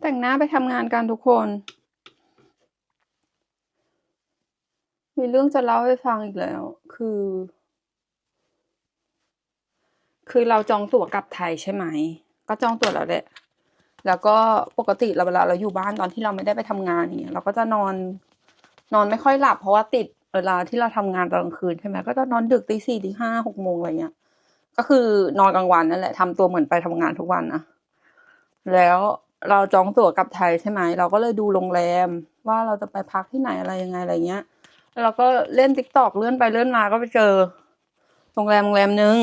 แต่งหน้าไปทำงานกันทุกคน มีเรื่องจะเล่าให้ฟังอีกแล้ว คือ คือเราจองตั๋วกลับไทยใช่ไหม ก็จองตั๋วแล้วแหละ แล้วก็ปกติเราเวลาเราอยู่บ้านตอนที่เราไม่ได้ไปทำงานอย่างเงี้ยเราก็จะนอน นอนไม่ค่อยหลับ เพราะว่าติดเวลาที่เราทำงานตอนกลางคืนใช่ไหมก็จะนอนดึกตีสี่ตีห้าหกโมงอะไรเงี้ย ก็คือนอนกลางวันนั่นแหละทำตัวเหมือนไปทำงานทุกวันนะแล้ว เราจองตั๋วกลับไทยใช่ไหมเราก็เลยดูโรงแรม ว่าเราจะไปพักที่ไหนอะไรยังไงอะไรเงี้ย แล้วเราก็เล่นติ๊กตอกเลื่อนไปเลื่อนมาก็ไปเจอโรงแรมโรงแรมหนึ่ง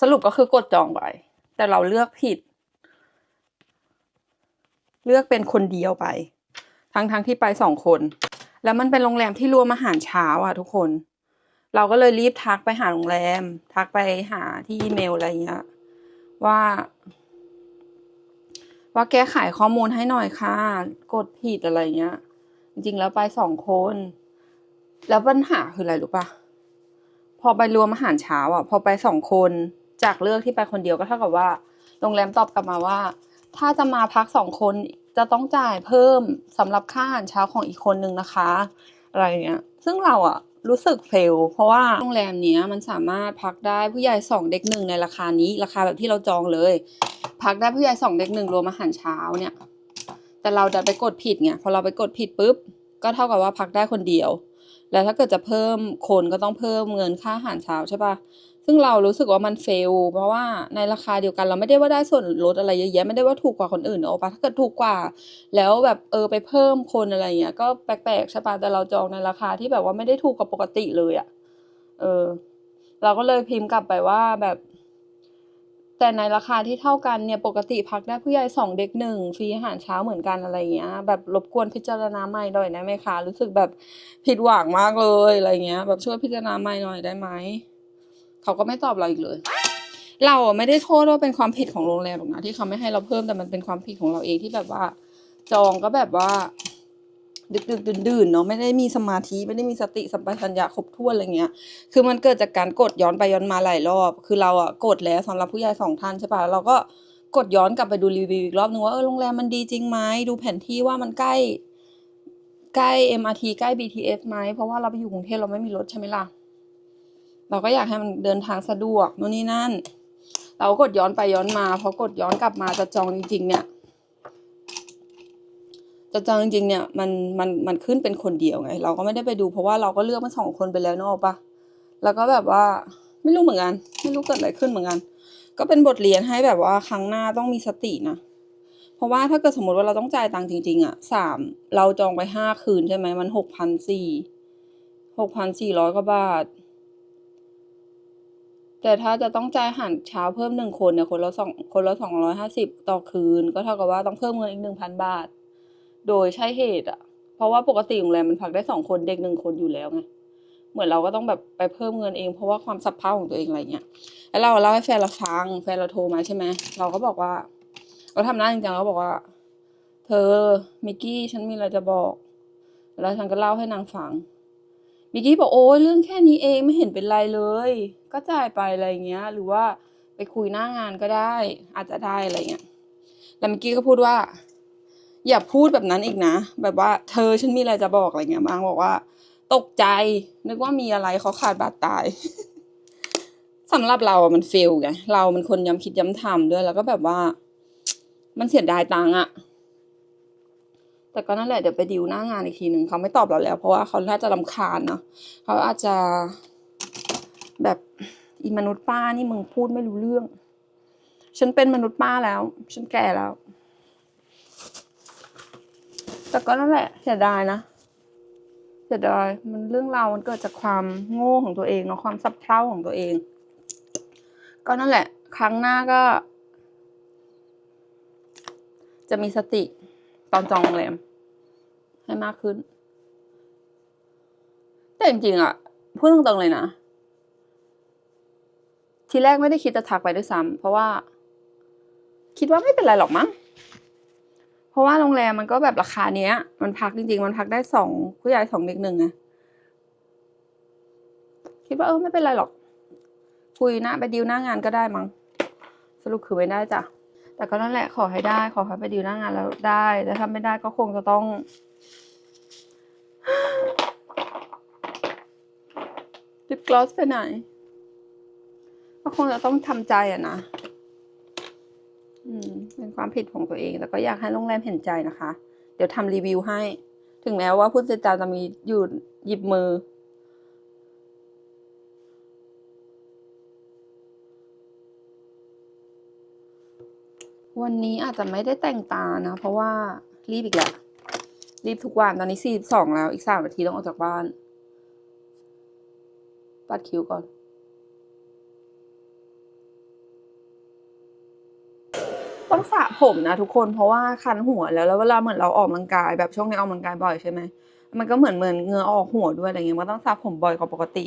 สรุปก็คือกดจองไปแต่เราเลือกผิด เลือกเป็นคนเดียวไป ทั้งทั้งที่ไปสองคน แล้วมันเป็นโรงแรมที่รวมอาหารเช้าอะทุกคน เราก็เลยรีบทักไปหาโรงแรม ทักไปหาที่อีเมลอะไรเงี้ยว่า ว่าแก้ไขข้อมูลให้หน่อยค่ะ กดผิดอะไรเงี้ย จริงๆ แล้วไปสองคน แล้วปัญหาคืออะไรรู้ปะพอไปรวมอาหารเช้าอะ พอไปสองคนจากเลือกที่ไปคนเดียวก็เท่ากับว่า โรงแรมตอบกลับมาว่า ถ้าจะมาพักสองคนจะต้องจ่ายเพิ่มสำหรับค่าอาหารเช้าของอีกคนนึงนะคะ อะไรเงี้ย ซึ่งเราอะรู้สึกเฟล เพราะว่าโรงแรมเนี้ยมันสามารถพักได้ผู้ใหญ่สองเด็กหนึ่งในราคานี้ ราคาแบบที่เราจองเลย พักได้ผู้ใหญ่สองเด็กหนึ่งรวมอาหารเช้าเนี่ย แต่เราจะไปกดผิดไงพอเราไปกดผิดปุ๊บ ก็เท่ากับว่าพักได้คนเดียว แล้วถ้าเกิดจะเพิ่มคนก็ต้องเพิ่มเงินค่าอาหารเช้าใช่ปะซึ่งเรารู้สึกว่ามันเฟล เพราะว่าในราคาเดียวกันเราไม่ได้ว่าได้ส่วนลดอะไรเยอะแยะไม่ได้ว่าถูกกว่าคนอื่นเนอะปะถ้าเกิดถูกกว่า แล้วแบบเออไปเพิ่มคนอะไรเงี้ยก็แปลกๆใช่ปะแต่เราจองในราคาที่แบบว่าไม่ได้ถูกกว่าปกติเลยอะเออ เราก็เลยพิมพ์กลับไปว่าแบบ แต่ในราคาที่เท่ากันเนี่ยปกติพักได้ผู้ใหญ่สองเด็กหนึ่งฟรีอาหารเช้าเหมือนกันอะไรเงี้ย แบบรบกวนพิจารณาใหม่หน่อยได้ไหมคะรู้สึกแบบผิดหวังมากเลยอะไรเงี้ย แบบช่วยพิจารณาใหม่หน่อยได้ไหมเขาก็ไม่ตอบเราอีกเลย เราไม่ได้โทษว่าเป็นความผิดของโรงแรมหรอกนะที่เขาไม่ให้เราเพิ่มแต่มันเป็นความผิดของเราเองที่แบบว่า จองก็แบบว่า ดึกดึกดื่นดื่นเนาะไม่ได้มีสมาธิไม่ได้มีสติสัมปชัญญะครบถ้วนอะไรเงี้ย คือมันเกิดจากการกดย้อนไปย้อนมาหลายรอบ คือเราอะกดแล้วสำหรับผู้ใหญ่สองท่านใช่ปะเราก็กดย้อนกลับไปดูรีวิวอีกรอบนึงว่าเออโรงแรมมันดีจริงไหมดูแผนที่ว่ามันใกล้ใกล้ MRT ใกล้ BTS ไหมเพราะว่าเราไปอยู่กรุงเทพเราไม่มีรถใช่ไหมล่ะ เราก็อยากให้มันเดินทางสะดวกโน่นนี่นั่น เราก็กดย้อนไปย้อนมาพอกดย้อนกลับมาจะจองจริงๆเนี่ย จะจองจริงๆเนี่ยมันมันมันขึ้นเป็นคนเดียวไง เราก็ไม่ได้ไปดูเพราะว่าเราก็เลือกมาสองคนไปแล้วเนอะปะแล้วก็แบบว่าไม่รู้เหมือนกัน ไม่รู้เกิดอะไรขึ้นเหมือนกัน ก็เป็นบทเรียนให้แบบว่าครั้งหน้าต้องมีสตินะเพราะว่าถ้าเกิดสมมติว่าเราต้องจ่ายตังค์จริงๆอะสามเราจองไปห้าคืนใช่ไหมมันหกพันสี่หกพันสี่ร้อยกว่าบาท แต่ถ้าจะต้องจ่ายหารเช้าเพิ่มหนึ่งคนเนี่ยคนละสองคนละสองร้อยห้าสิบต่อคืน ก็เท่ากับว่าต้องเพิ่มเงินอีกหนึ่งพันบาท โดยใช่เหตุอะเพราะว่าปกติโรงแรมมันพักได้สองคนเด็กหนึ่งคนอยู่แล้วไงเหมือนเราก็ต้องแบบไปเพิ่มเงินเองเพราะว่าความสับเพร่าของตัวเองอะไรเงี้ยแล้วเราเล่าให้แฟนเราฟังแฟนเราโทรมาใช่ไหมเราก็บอกว่า เราทำหน้าจริงๆเราบอกว่า เธอมิกกี้ฉันมีอะไรจะบอก แล้วฉันก็เล่าให้นางฟังมิกกี้บอกโอ้ยเรื่องแค่นี้เองไม่เห็นเป็นไรเลย ก็จ่ายไปอะไรเงี้ย หรือว่าไปคุยหน้างานก็ได้ อาจจะได้อะไรเงี้ยแล้วมิกกี้ก็พูดว่า อย่าพูดแบบนั้นอีกนะ แบบว่าเธอฉันมีอะไรจะบอกอะไรเงี้ยบางบอกว่า ตกใจนึกว่ามีอะไรเขาขาดบาดตายสำหรับเราอะมันเฟลไงเรามันคนย้ำคิดย้ำทำด้วยแล้วก็แบบว่า มันเสียดายตังอะแต่ก็นั่นแหละเดี๋ยวไปดิวหน้างานอีกทีหนึ่งเขาไม่ตอบเราแล้ว เพราะว่าเขาน่าจะรำคาญเนาะเขาอาจจะแบบอีมนุษย์ป้านี่มึงพูดไม่รู้เรื่อง ฉันเป็นมนุษย์ป้าแล้ว ฉันแก่แล้ว แต่ก็นั่นแหละเสียดายนะเสียดายมันเรื่องราวมันเกิดจากความโง่ของตัวเองเนาะความสับเพร่าของตัวเอง ก็นั่นแหละ ครั้งหน้าก็ จะมีสติตอนจองโรงแรมให้มากขึ้น แต่จริงๆอะพูดตรงๆเลยนะทีแรกไม่ได้คิดจะทักไปด้วยซ้ำเพราะว่า คิดว่าไม่เป็นไรหรอกมั้ง เพราะว่าโรงแรมมันก็แบบราคาเนี้ย มันพักจริง ๆ มันพักได้สองผู้ใหญ่สองเด็กหนึ่งไงคิดว่าเออไม่เป็นไรหรอก คุยหน้าไปดิวหน้างานก็ได้มั้งสรุปคือไม่ได้จ้ะแต่ก็นั่นแหละขอให้ได้ ขอให้ไปดีลหน้างานแล้วได้ แต่ถ้าไม่ได้ก็คงจะต้องลิปกลอสไปไหนก็คงจะต้องทำใจอะนะ เป็นความผิดของตัวเอง แต่ก็อยากให้โรงแรมเห็นใจนะคะ เดี๋ยวทำรีวิวให้ ถึงแม้ว่าผู้จัดการจะมีอยู่หยิบมือ วันนี้อาจจะไม่ได้แต่งตานะ เพราะว่ารีบอีกแล้วรีบทุกวัน ตอนนี้สี่สิบสองแล้ว อีกสามนาทีต้องออกจากบ้าน ปัดคิ้วก่อน ต้องสระผมนะทุกคนเพราะว่าคันหัวแล้วแล้วเวลาเหมือนเราออกกำลังกายแบบช่วงนี้ออกกำลังกายบ่อยใช่ไหมมันก็เหมือนเหมือนเงื่อออกหัวด้วยอะไรเงี้ยมันต้องสระผมบ่อยกว่าปกติ